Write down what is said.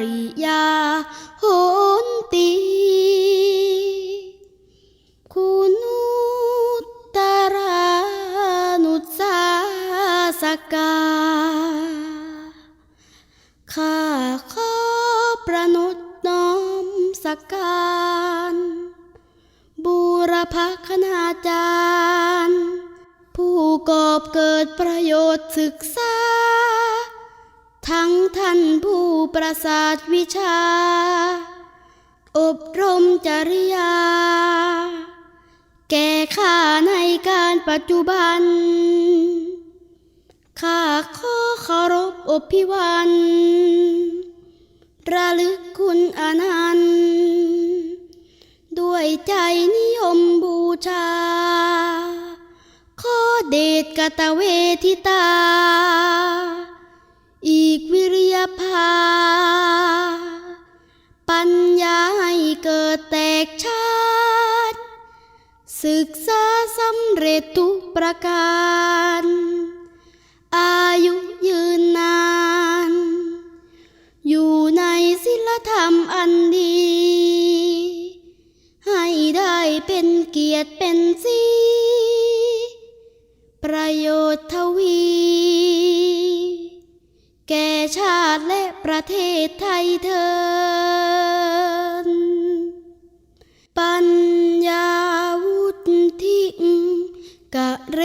ริยาโหนตีคุณุตรานุสาสกาข้าขอประนุตน้อมสการบูรพคณาจารย์ ผู้กอบเกิดประโยชน์ศึกษา ทั้งท่านผู้ประสาทวิชา อบรมจริยา แก่ข้าในการปัจจุบัน ข้าขอเคารพอบพิวัน ระลึกคุณอนันต์ด้วยใจนิยมบูชา ขอเดชกตเวทิตา ภา ปัญญาให้เกิดแตกชาติ ศึกษาสำเร็จทุกประการ อายุยืนนาน อยู่ในศิลธรรมอันดี ให้ได้เป็นเกียรติเป็นสี ชาติและประเทศไทยเธอ ปัญญาวุฒิกะเร